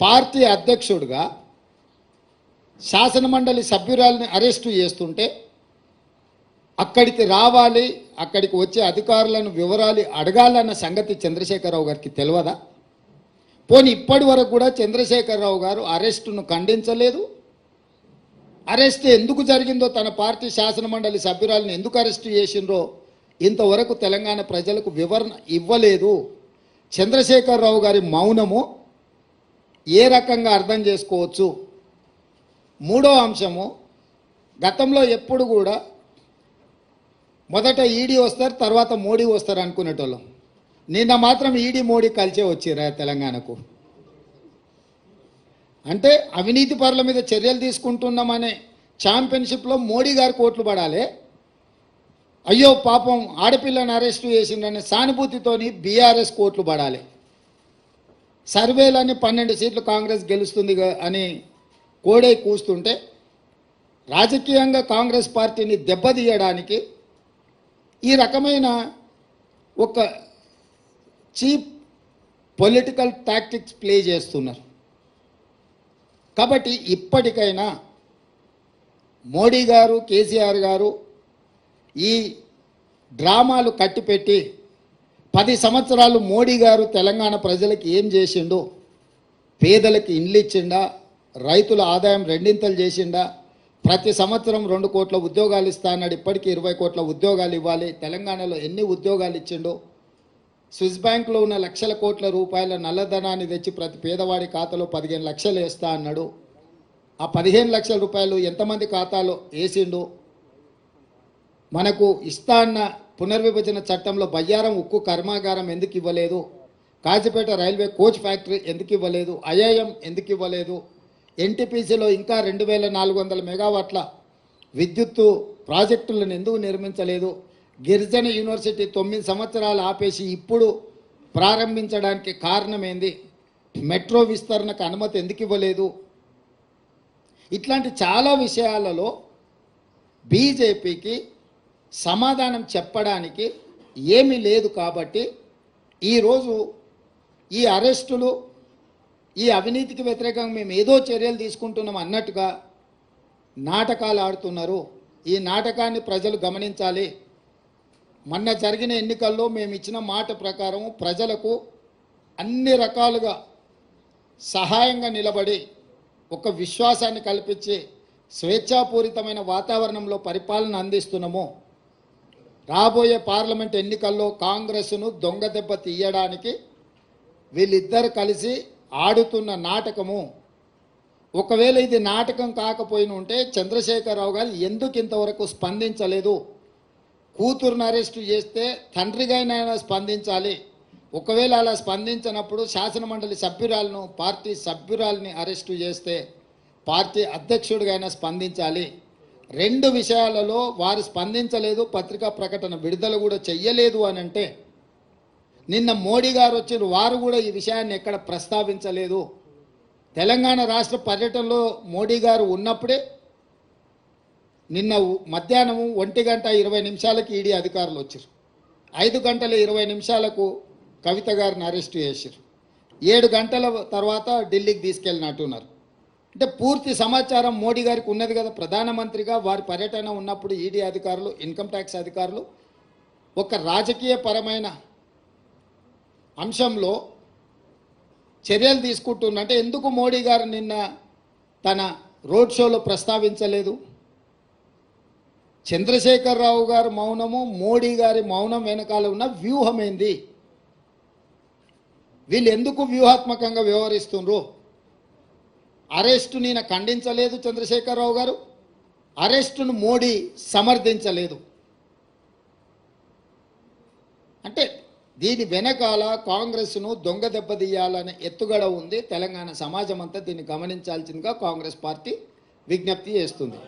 Party అధ్యక్షుడిగా శాసనమండలి సభ్యురాలని arrest చేస్తుంటే అక్కడికి రావాలి అక్కడికి వచ్చే అధికారులను వివరాలు అడగాలన్న సంగతి చంద్రశేఖరరావు గారికి తెలియదా పోనీ ఇప్పటి వరకు కూడా చంద్రశేఖరరావు గారు అరెస్టును ఖండించలేదు? అరెస్ట్ ఎందుకు జరిగిందో తన పార్టీ శాసనమండలి సభ్యురాలను ఎందుకు అరెస్ట్ చేసిండ్రో ఇంతవరకు తెలంగాణ ప్రజలకు వివరణ ఇవ్వలేదు. చంద్రశేఖరరావు గారి మౌనము ఏ రకంగా అర్థం చేసుకోవచ్చు? మూడో అంశము గతంలో ఎప్పుడు కూడా మొదట ఈడీ వస్తారు తర్వాత మోడీ వస్తారు అనుకునేటోళ్ళం. నిన్న మాత్రం ఈడీ మోడీ కలిసే వచ్చిరా తెలంగాణకు. అంటే అవినీతి పరుల మీద చర్యలు తీసుకుంటున్నామనే ఛాంపియన్షిప్లో మోడీ గారు కోట్లు పడాలి. అయ్యో పాపం ఆడపిల్లని అరెస్టు చేసిండనే సానుభూతితోని బీఆర్ఎస్ కోట్లు పడాలి. సర్వేలని పన్నెండు సీట్లు కాంగ్రెస్ గెలుస్తుంది అని కోడై కూస్తుంటే రాజకీయంగా కాంగ్రెస్ పార్టీని దెబ్బతీయడానికి ఈ రకమైన ఒక చీప్ పొలిటికల్ టాక్టిక్స్ ప్లే చేస్తున్నారు. కాబట్టి ఇప్పటికైనా మోడీ గారు కేసీఆర్ గారు ఈ డ్రామాలు కట్టిపెట్టి పది సంవత్సరాలు మోడీ గారు తెలంగాణ ప్రజలకు ఏం చేసిండు పేదలకు ఇండ్లు ఇచ్చిండా రైతుల ఆదాయం రెండింతలు చేసిండా ప్రతి సంవత్సరం రెండు కోట్ల ఉద్యోగాలు ఇస్తా అన్నాడు ఇప్పటికీ ఇరవై కోట్ల ఉద్యోగాలు ఇవ్వాలి తెలంగాణలో ఎన్ని ఉద్యోగాలు ఇచ్చిండో స్విస్ బ్యాంక్లో ఉన్న లక్షల కోట్ల రూపాయల నల్లధనాన్ని తెచ్చి ప్రతి పేదవాడి ఖాతాలో పదిహేను లక్షలు వేస్తా అన్నాడు. ఆ పదిహేను లక్షల రూపాయలు ఎంతమంది ఖాతాలో వేసిండు మనకు ఇస్తా అన్న పునర్విభజన చట్టంలో బయ్యారం ఉక్కు కర్మాగారం ఎందుకు ఇవ్వలేదు? కాజీపేట రైల్వే కోచ్ ఫ్యాక్టరీ ఎందుకు ఇవ్వలేదు? ఐఐఎం ఎందుకు ఇవ్వలేదు? ఎన్టీపీసీలో ఇంకా రెండు వేల నాలుగు వందల మెగావాట్ల విద్యుత్తు ప్రాజెక్టులను ఎందుకు నిర్మించలేదు? గిరిజన యూనివర్సిటీ తొమ్మిది సంవత్సరాలు ఆపేసి ఇప్పుడు ప్రారంభించడానికి కారణం ఏంది మెట్రో విస్తరణకు అనుమతి ఎందుకు ఇవ్వలేదు? ఇట్లాంటి చాలా విషయాలలో బీజేపీకి సమాధానం చెప్పడానికి ఏమీ లేదు కాబట్టి ఈరోజు ఈ అరెస్టులు ఈ అవినీతికి వ్యతిరేకంగా మేము ఏదో చర్యలు తీసుకుంటున్నాం అన్నట్టుగా నాటకాలు ఆడుతున్నారు. ఈ నాటకాన్ని ప్రజలు గమనించాలి. మొన్న జరిగిన ఎన్నికల్లో మేము ఇచ్చిన మాట ప్రకారం ప్రజలకు అన్ని రకాలుగా సహాయంగా నిలబడి ఒక విశ్వాసాన్ని కల్పించి స్వేచ్ఛాపూరితమైన వాతావరణంలో పరిపాలన అందిస్తున్నాము. రాబోయే పార్లమెంట్ ఎన్నికల్లో కాంగ్రెస్ను దొంగ దెబ్బ తీయడానికి వీళ్ళిద్దరు కలిసి ఆడుతున్న నాటకము. ఒకవేళ ఇది నాటకం కాకపోయిన ఉంటే చంద్రశేఖరరావు గారు ఎందుకు ఇంతవరకు స్పందించలేదు? కూతురుని అరెస్టు చేస్తే తండ్రిగానైనా స్పందించాలి. ఒకవేళ అలా స్పందించినప్పుడు శాసనమండలి సభ్యురాలను పార్టీ సభ్యురాలని అరెస్టు చేస్తే పార్టీ అధ్యక్షుడిగైనా స్పందించాలి. రెండు విషయాలలో వారు స్పందించలేదు పత్రికా ప్రకటన విడుదల కూడా చెయ్యలేదు అని అంటే నిన్న మోడీ గారు వచ్చిన వారు కూడా ఈ విషయాన్ని ఎక్కడ ప్రస్తావించలేదు. తెలంగాణ రాష్ట్ర పర్యటనలో మోడీ గారు ఉన్నప్పుడే నిన్న మధ్యాహ్నం ఒంటి గంట ఇరవై నిమిషాలకి ఈడీ అధికారులు వచ్చారు. ఐదు గంటల ఇరవై నిమిషాలకు కవిత గారిని అరెస్ట్ చేశారు. ఏడు గంటల తర్వాత ఢిల్లీకి తీసుకెళ్ళినట్టున్నారు. అంటే పూర్తి సమాచారం మోడీ గారికి ఉన్నది కదా. ప్రధానమంత్రిగా వారి పర్యటన ఉన్నప్పుడు ఈడీ అధికారులు ఇన్కమ్ ట్యాక్స్ అధికారులు ఒక రాజకీయ పరమైన అంశంలో చర్యలు తీసుకుంటుందంటే ఎందుకు మోడీ గారు నిన్న తన రోడ్ షోలో ప్రస్తావించలేదు? చంద్రశేఖరరావు గారి మౌనము మోడీ గారి మౌనం వెనకాల ఉన్న వ్యూహం ఏంది? వీళ్ళు ఎందుకు వ్యూహాత్మకంగా వ్యవహరిస్తుండ్రు? అరెస్టు నేను ఖండించలేదు చంద్రశేఖరరావు గారు. అరెస్టును మోడీ సమర్థించలేదు. అంటే దీని వెనకాల కాంగ్రెస్ను దొంగ దెబ్బతీయాలనే ఎత్తుగడ ఉంది. తెలంగాణ సమాజం అంతా దీన్ని గమనించాల్సిందిగా కాంగ్రెస్ పార్టీ విజ్ఞప్తి చేస్తుంది.